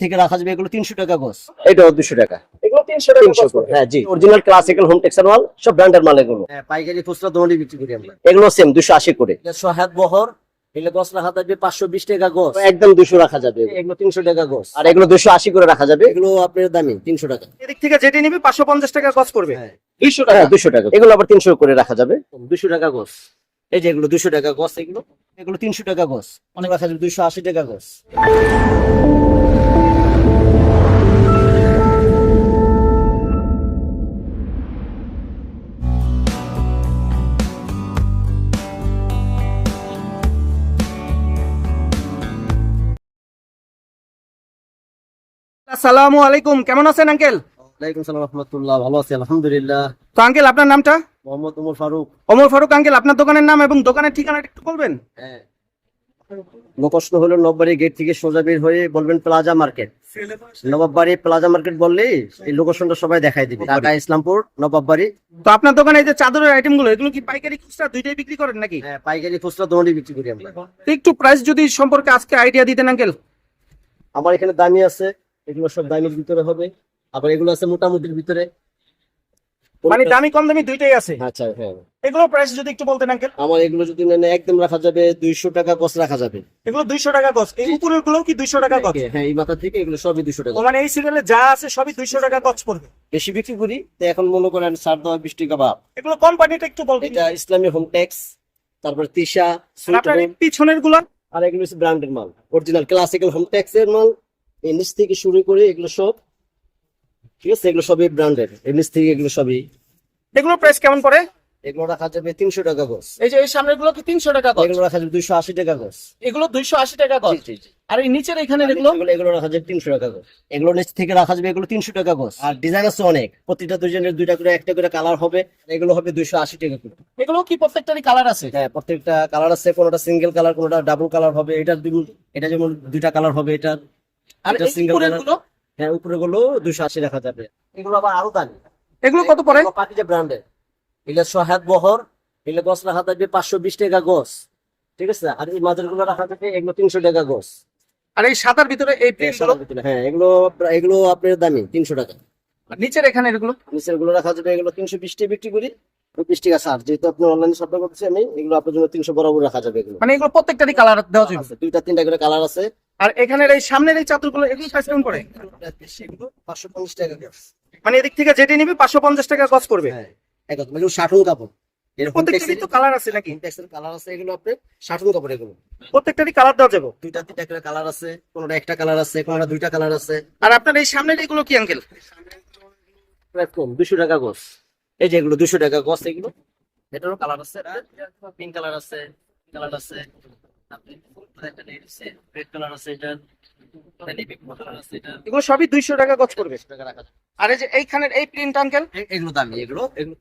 থেকে রাখা যাবে এগুলো তিনশো টাকা গোস এটাও দুশো টাকা। এগুলো তিনশো টাকা। হ্যাঁ জি। অরিজিনাল ক্লাসিক্যাল হোম টেক্সটাইল মাল সব ব্র্যান্ডের মাল এগুলো। হ্যাঁ পাইকারি খুচরা দোকানে বিক্রি করি আমরা। এগুলো সেম দুশো আশি করে। সহায়ত বহর এগুলো রাখা থাকবে পাঁচশো বিশ টাকা গোস একদম দুশো রাখা যাবে এগুলো। তিনশো টাকা গোস আর এগুলো দুশো আশি করে রাখা যাবে। এগুলো আপনার দামি তিনশো টাকা। এদিক থেকে যেটি নিবি পাঁচশো পঞ্চাশ টাকা গজ পড়বে হ্যাঁ। দুইশো টাকা হ্যাঁ দুশো টাকা এগুলো আবার তিনশো করে রাখা যাবে। দুশো টাকা গোস এই যে এগুলো দুশো টাকা গোস এগুলো। এগুলো তিনশো টাকা গোস অনেক রাখা যাবে দুশো আশি টাকা গোস আসসালামু আলাইকুম কেমন আছেন আঙ্কেল? ওয়ালাইকুম সালাম রহমতুল্লাহ ভালো আছি আলহামদুলিল্লাহ। তো আঙ্কেল আপনার নামটা? মোহাম্মদ উমর ফারুক। ওমর ফারুক আঙ্কেল আপনার দোকানের নাম এবং দোকানের ঠিকানাটা একটু বলবেন? হ্যাঁ। লোকস্ন হলো নববাড়ি গেট থেকে সোজা বের হয়ে বলবেন plaza market. Nawabbari plaza market এই লোকেশনটা সবাই দেখাই দিবে। ঢাকা ইসলামপুর নবাববাড়ি। তো আপনার দোকানে এই যে চাদরের আইটেমগুলো এগুলো কি পাইকারি খুচরা দুইটাই বিক্রি করেন নাকি? হ্যাঁ পাইকারি খুচরা দোকানে বিক্রি করি আমরা। একটু প্রাইস যদি সম্পর্কে আজকে আইডিয়া দিতেন আঙ্কেল। আমার এখানে দামি আছে এগুলো সব দামির ভিতরে হবে। আবার এগুলো আছে মোটামুটির ভিতরে। মানে দামি কম দামি দুইটাই আছে? আচ্ছা হ্যাঁ। এগুলো প্রাইস যদি একটু বলতেন আঙ্কেল আমার এগুলো যদি নেন একদম রাখা যাবে দুইশো টাকা গছ রাখা যাবে। এগুলো দুইশো টাকা গজ। এই উপরেরগুলো কি দুইশো টাকা গজ? হ্যাঁ এই মাথা থেকে এগুলো সবই দুশো টাকা মানে এই সিরিয়ালে যা আছে সবই দুইশো টাকা গজ পড়বে। বেশি বিক্রি করি তো এখন মনে করেন সার দেওয়া বিশ টাকা বাপ। এগুলো কোম্পানিটা একটু বলবেন। এটা ইসলামী হোম ট্যাক্স তারপর তিশা আপনার পিছনেরগুলো আর এগুলো হচ্ছে ব্র্যান্ডের মাল অরিজিনাল ক্লাসিক্যাল হোম ট্যাক্স এর মাল। এই নিচ থেকে শুরু করে এগুলো সব। ঠিক আছে? এগুলো সবই ব্র্যান্ডের এই নিচ থেকে এগুলো সবই। এগুলো প্রাইস কেমন পড়ে? এগুলো রাখা যাবে তিনশো টাকা গোস এই যে এই সামনেরগুলো কি তিনশো টাকা গজ? এগুলো রাখা যাবে দুইশো আশি টাকা গোস এগুলো দুইশো আশি টাকা গজ। আর এই নিচের এখানে এগুলো? এগুলো রাখা যাবে তিনশো টাকা গোস এগুলো নিচ থেকে রাখা যাবে এগুলো তিনশো টাকা গোস আর ডিজাইন আছে অনেক। প্রতিটা দুজনের দুইটা করে একটা করে কালার হবে। এগুলো হবে দুইশো আশি টাকা করে। এগুলো কি প্রত্যেকটারই কালার আছে? হ্যাঁ প্রত্যেকটা কালার আছে। কোনোটা সিঙ্গেল কালার কোনোটা ডাবল কালার হবে। এটা এটা যেমন দুইটা কালার হবে এটা আর উপরেরগুলো? হ্যাঁ উপরে গুলো দুইশো আশি রাখা যাবে। এগুলো আবার আরও দামি। এগুলো কত পড়ে? পাখিটা ব্র্যান্ডের এগুলো সহায়ত বহর এগুলো গছ রাখা থাকবে পাঁচশো বিশ টাকা গছ। ঠিক আছে? আর এই গুলো রাখা এগুলো তিনশো টাকা গছ। আর এই ভিতরে এই প্রিন্ট হ্যাঁ এগুলো এগুলো আপনার দামি তিনশো টাকা। আর নিচের এখানে এগুলো? নিচেরগুলো রাখা যাবে এগুলো তিনশো বিশ টাকা বিক্রি করি। বিশ টাকা সার যেহেতু আপনি অনলাইনে শপিং করতেছি আমি এগুলো আপনার জন্য তিনশো বরাবর রাখা যাবে এগুলো। মানে এগুলো প্রত্যেকটারই কালার দেওয়া যাবে। দুইটা তিনটা করে কালার আছে। আর এখানের এই সামনের এই চাদরগুলো এগুলো প্রাইস কেমন পড়ে? এগুলো পাঁচশো পঞ্চাশ টাকা মানে এদিক থেকে যেটি নিবি পাঁচশো পঞ্চাশ টাকা গজ পড়বে। হ্যাঁ একদম শাটন কাপড়। এরকম প্রত্যেকটারই তো কালার আছে নাকি? কালার আছে এগুলো শাটন কাপড় এগুলো। প্রত্যেকটারই কালার দেওয়া যাবে। দুইটা তিনটা করে কালার আছে কোনোটা একটা কালার আছে কোনোটা দুইটা কালার আছে। আর আপনার এই সামনের এগুলো কি আঙ্কেল প্রায় কম দুশো টাকা গছ এই যে এগুলো দুশো টাকা গছ এগুলো এটারও কালার আছে। পিঙ্ক কালার আছে কালার আছে রেড কালার আছে এটা নেভি কালার আছে এটা। এগুলো সবই দুইশো টাকা রাখা যাবে। আর এই যে এইখানের এই প্রিন্ট আঙ্কেল এগুলো দামি এগুলো এগুলো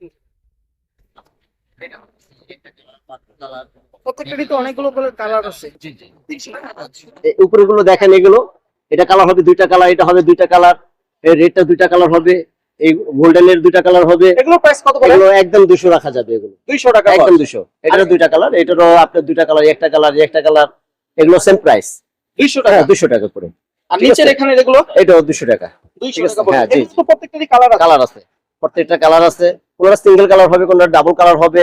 প্রত্যেকটারই তো অনেকগুলো কালার আছে। জি জি। উপরে গুলো দেখেন এগুলো এটা কালার হবে দুইটা কালার এটা হবে দুইটা কালার এই রেডটা দুইটা কালার হবে এই গোল্ডেনের দুইটা কালার হবে। এগুলো প্রাইস কত এগুলো একদম দুশো রাখা যাবে এগুলো। দুইশো টাকা একদম দুশো। এটারও দুইটা কালার এটারও আপনার দুইটা কালার একটা কালার একটা কালার এগুলো সেম প্রাইস দুইশো হ্যাঁ টাকা দুশো টাকা করে। আর নিচের এখানে এগুলো এটাও দুশো টাকা। দুইশো ঠিক আছে, টাকা হ্যাঁ, জি, প্রত্যেকটারই কালার আছে। কালার আছে। প্রত্যেকটা কালার আছে। কোনটা সিঙ্গেল কালার হবে কোনটা ডাবল কালার হবে।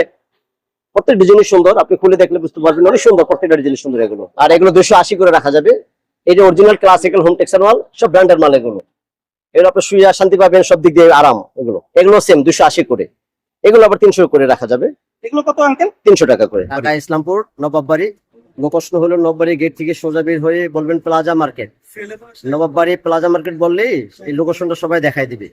প্রত্যেক ডিজাইনই সুন্দর। আপনি খুলে দেখলে বুঝতে পারবেন অনেক সুন্দর প্রত্যেকটা ডিজাইন সুন্দর এগুলো। আর এগুলো দুশো আশি করে রাখা যাবে। এই যে অরিজিনাল ক্লাসিক্যাল হোম টেক্সটাইল মাল সব ব্র্যান্ডের মাল এগুলো। এগুলো আপনি শুয়ে শান্তি পাবেন সব দিক দিয়ে আরাম এগুলো। এগুলো সেম দুশো আশি করে। এগুলো আবার তিনশো করে রাখা যাবে। এগুলো কত আঙ্কেল তিনশো টাকা করে। ঢাকা ইসলামপুর নবাববাড়ি। প্রশ্ন হলো নববাড়ি গেট থেকে সোজা বের হয়ে বলবেন plaza market Nawabbari plaza market বললেই এই লোকেশনটা সবাই দেখাই দিবে।